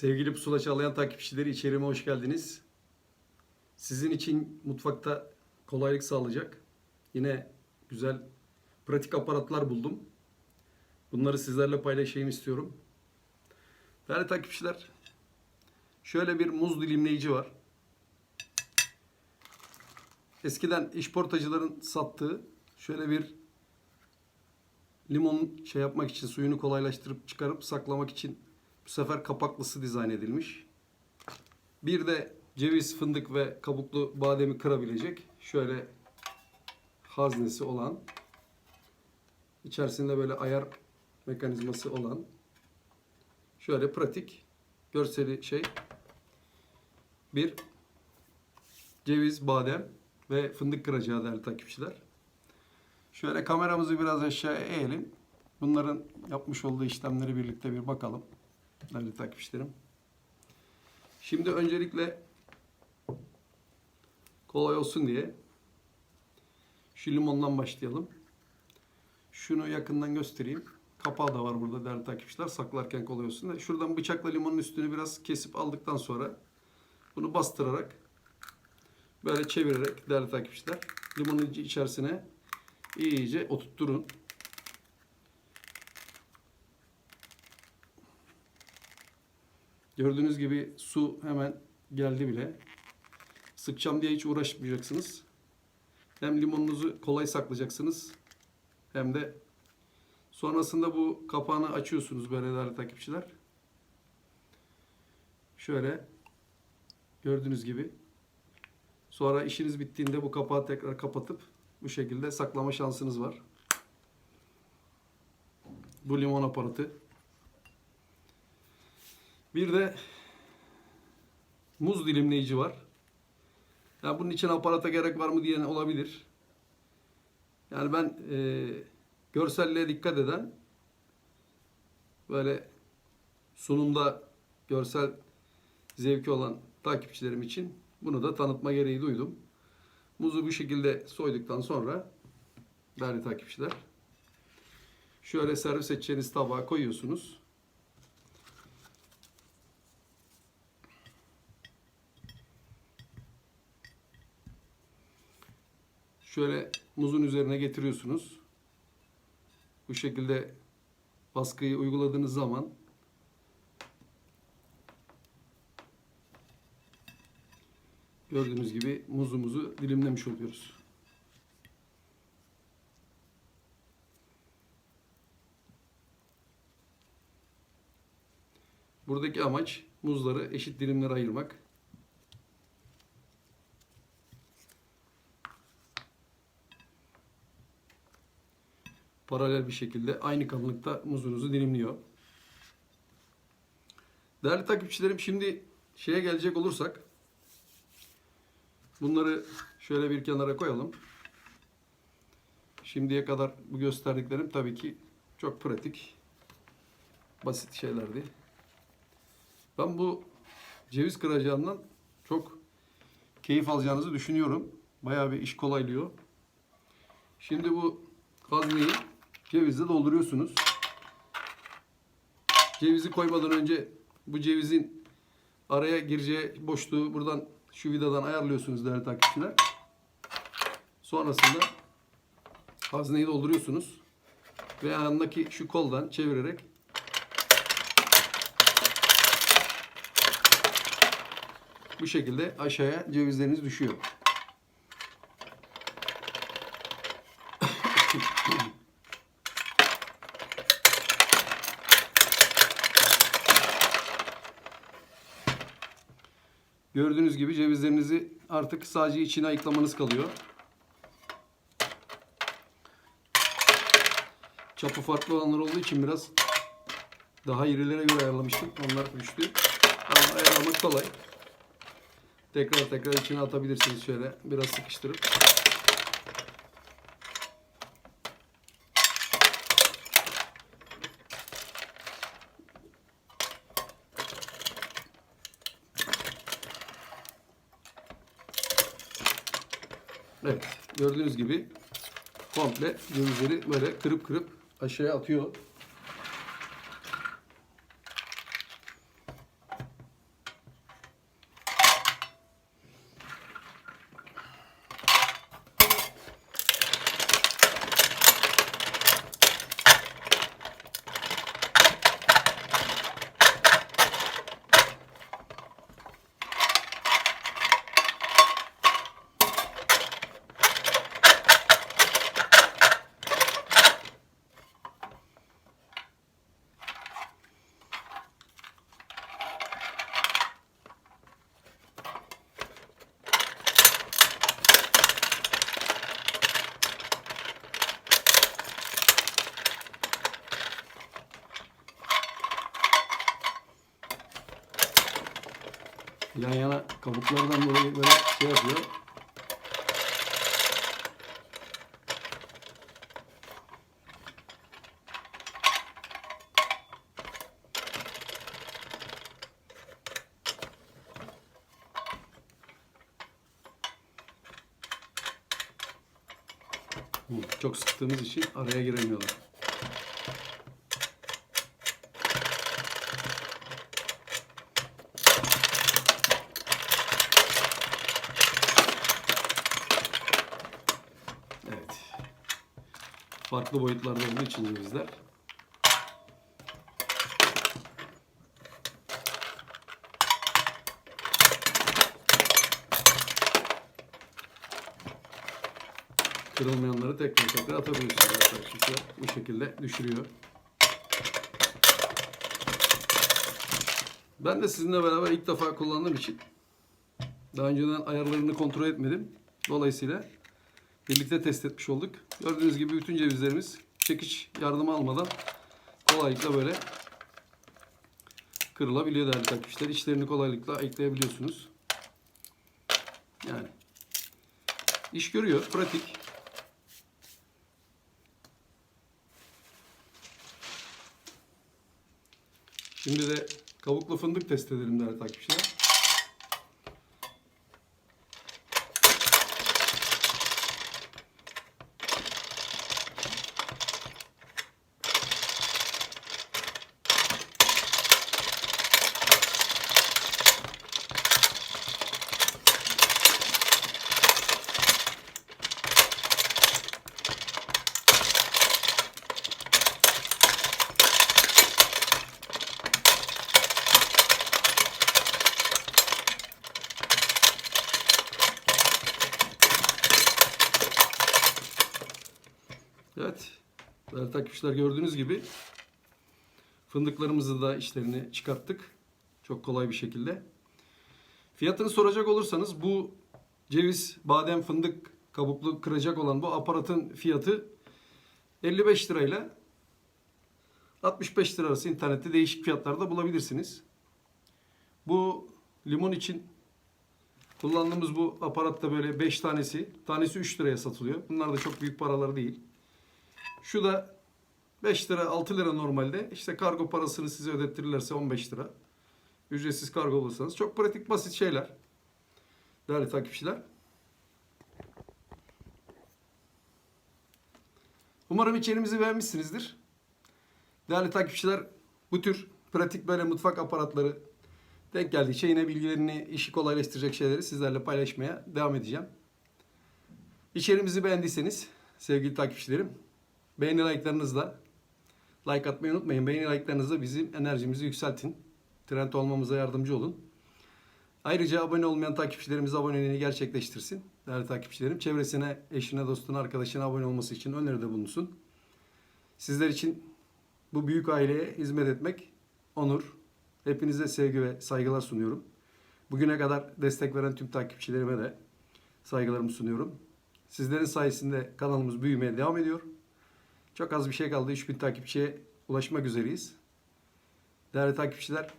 Sevgili Pusula Çağlayan takipçileri içerime hoş geldiniz. Sizin için mutfakta kolaylık sağlayacak yine güzel pratik aparatlar buldum. Bunları sizlerle paylaşayım istiyorum. Değerli takipçiler, şöyle bir muz dilimleyici var. Eskiden işportacıların sattığı şöyle bir limon şey yapmak için suyunu kolaylaştırıp çıkarıp saklamak için bu sefer kapaklısı dizayn edilmiş. Bir de ceviz, fındık ve kabuklu bademi kırabilecek şöyle haznesi olan içerisinde böyle ayar mekanizması olan şöyle pratik görseli şey bir ceviz, badem ve fındık kıracağı değerli takipçiler. Şöyle kameramızı biraz aşağıya eğelim. Bunların yapmış olduğu işlemleri birlikte bir bakalım. Değerli takipçilerim. Şimdi öncelikle kolay olsun diye şu limondan başlayalım. Şunu yakından göstereyim. Kapağı da var burada değerli takipçiler. Saklarken kolay olsun. Şuradan bıçakla limonun üstünü biraz kesip aldıktan sonra bunu bastırarak böyle çevirerek değerli takipçiler limonun içerisine iyice oturtturun. Gördüğünüz gibi su hemen geldi bile. Sıkacağım diye hiç uğraşmayacaksınız. Hem limonunuzu kolay saklayacaksınız. Hem de sonrasında bu kapağını açıyorsunuz böyle değerli takipçiler. Şöyle gördüğünüz gibi. Sonra işiniz bittiğinde bu kapağı tekrar kapatıp bu şekilde saklama şansınız var. Bu limon aparatı. Bir de muz dilimleyici var. Ya bunun için aparata gerek var mı diyen olabilir. Yani ben e, görselliğe dikkat eden böyle sunumda görsel zevki olan takipçilerim için bunu da tanıtma gereği duydum. Muzu bu şekilde soyduktan sonra değerli takipçiler şöyle servis edeceğiniz tabağa koyuyorsunuz. Şöyle muzun üzerine getiriyorsunuz. Bu şekilde baskıyı uyguladığınız zaman gördüğünüz gibi muzumuzu dilimlemiş oluyoruz. Buradaki amaç muzları eşit dilimlere ayırmak. Paralel bir şekilde aynı kalınlıkta muzunuzu dilimliyor. Değerli takipçilerim şimdi şeye gelecek olursak Bunları şöyle bir kenara koyalım. Şimdiye kadar bu gösterdiklerim tabii ki çok pratik, basit şeylerdi. Ben bu ceviz kıracağından çok keyif alacağınızı düşünüyorum. Bayağı bir iş kolaylıyor. Şimdi bu hazneyi cevizle dolduruyorsunuz. Cevizi koymadan önce bu cevizin araya gireceği boşluğu buradan şu vidadan ayarlıyorsunuz değerli takipçiler. Sonrasında hazneyi dolduruyorsunuz. Ve yanındaki şu koldan çevirerek bu şekilde aşağıya cevizleriniz düşüyor. Gördüğünüz gibi cevizlerinizi artık sadece içine ayıklamanız kalıyor. Çapı farklı olanlar olduğu için biraz daha irilere göre ayarlamıştım. Onlar düştü. Ama ayarlamak kolay. Tekrar tekrar içine atabilirsiniz şöyle. Biraz sıkıştırıp. Evet. Gördüğünüz gibi komple cevizleri böyle kırıp kırıp aşağıya atıyor. Yan yana kabuklardan dolayı böyle şey yapıyor. Hı, Çok sıktığımız için araya giremiyorlar. Evet. Farklı boyutlarda olduğu için cevizler. Kırılmayanları tekrar tekrar atabiliyorsunuz arkadaşlar. Bu şekilde düşürüyor. Ben de sizinle beraber ilk defa kullandığım için daha önceden ayarlarını kontrol etmedim. Dolayısıyla birlikte test etmiş olduk. Gördüğünüz gibi bütün cevizlerimiz çekiç yardımı almadan kolaylıkla böyle kırılabiliyor değerli takipçiler. İçlerini kolaylıkla ekleyebiliyorsunuz. Yani iş görüyor, pratik. Şimdi de kabuklu fındık test edelim değerli takipçiler. Evet. Değerli takipçiler gördüğünüz gibi fındıklarımızı da işlerini çıkarttık. Çok kolay bir şekilde. Fiyatını soracak olursanız bu ceviz, badem, fındık kabuklu kıracak olan bu aparatın fiyatı 55 lirayla 65 lira arası internette değişik fiyatlarda bulabilirsiniz. Bu limon için kullandığımız bu aparatta böyle 5 tanesi, tanesi 3 liraya satılıyor. Bunlar da çok büyük paralar değil. Şu da 5 lira 6 lira normalde. İşte kargo parasını size ödettirirlerse 15 lira. Ücretsiz kargo bulursanız. Çok pratik basit şeyler. Değerli takipçiler. Umarım içeriğimizi beğenmişsinizdir. Değerli takipçiler bu tür pratik böyle mutfak aparatları denk geldikçe yine bilgilerini işi kolaylaştıracak şeyleri sizlerle paylaşmaya devam edeceğim. İçerimizi beğendiyseniz sevgili takipçilerim beğeni like'larınızla like atmayı unutmayın. Beğeni like'larınızla bizim enerjimizi yükseltin. Trend olmamıza yardımcı olun. Ayrıca abone olmayan takipçilerimiz aboneliğini gerçekleştirsin. Değerli takipçilerim çevresine, eşine, dostuna, arkadaşına abone olması için öneride bulunsun. Sizler için bu büyük aileye hizmet etmek onur. Hepinize sevgi ve saygılar sunuyorum. Bugüne kadar destek veren tüm takipçilerime de saygılarımı sunuyorum. Sizlerin sayesinde kanalımız büyümeye devam ediyor. Çok az bir şey kaldı. 3000 takipçiye ulaşmak üzereyiz. Değerli takipçiler,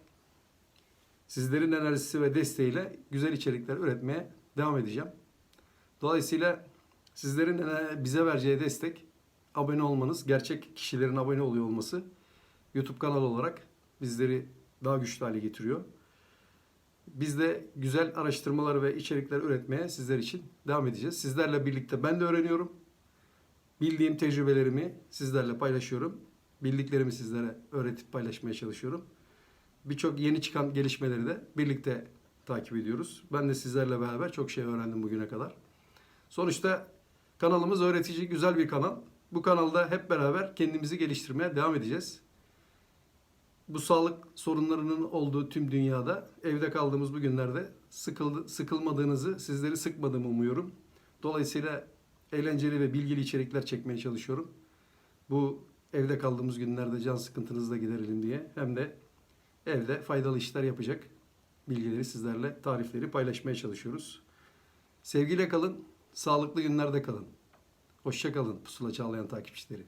sizlerin enerjisi ve desteğiyle güzel içerikler üretmeye devam edeceğim. Dolayısıyla sizlerin bize vereceği destek, abone olmanız, gerçek kişilerin abone oluyor olması YouTube kanalı olarak bizleri daha güçlü hale getiriyor. Biz de güzel araştırmalar ve içerikler üretmeye sizler için devam edeceğiz. Sizlerle birlikte ben de öğreniyorum. Bildiğim tecrübelerimi sizlerle paylaşıyorum. Bildiklerimi sizlere öğretip paylaşmaya çalışıyorum. Birçok yeni çıkan gelişmeleri de birlikte takip ediyoruz. Ben de sizlerle beraber çok şey öğrendim bugüne kadar. Sonuçta kanalımız öğretici, güzel bir kanal. Bu kanalda hep beraber kendimizi geliştirmeye devam edeceğiz. Bu sağlık sorunlarının olduğu tüm dünyada evde kaldığımız bu günlerde sıkıldı, sıkılmadığınızı, sizleri sıkmadığımı umuyorum. Dolayısıyla eğlenceli ve bilgili içerikler çekmeye çalışıyorum. Bu evde kaldığımız günlerde can sıkıntınızı da giderelim diye hem de evde faydalı işler yapacak bilgileri sizlerle, tarifleri paylaşmaya çalışıyoruz. Sevgiyle kalın, sağlıklı günlerde kalın. Hoşça kalın Pusula Çağlayan takipçileri.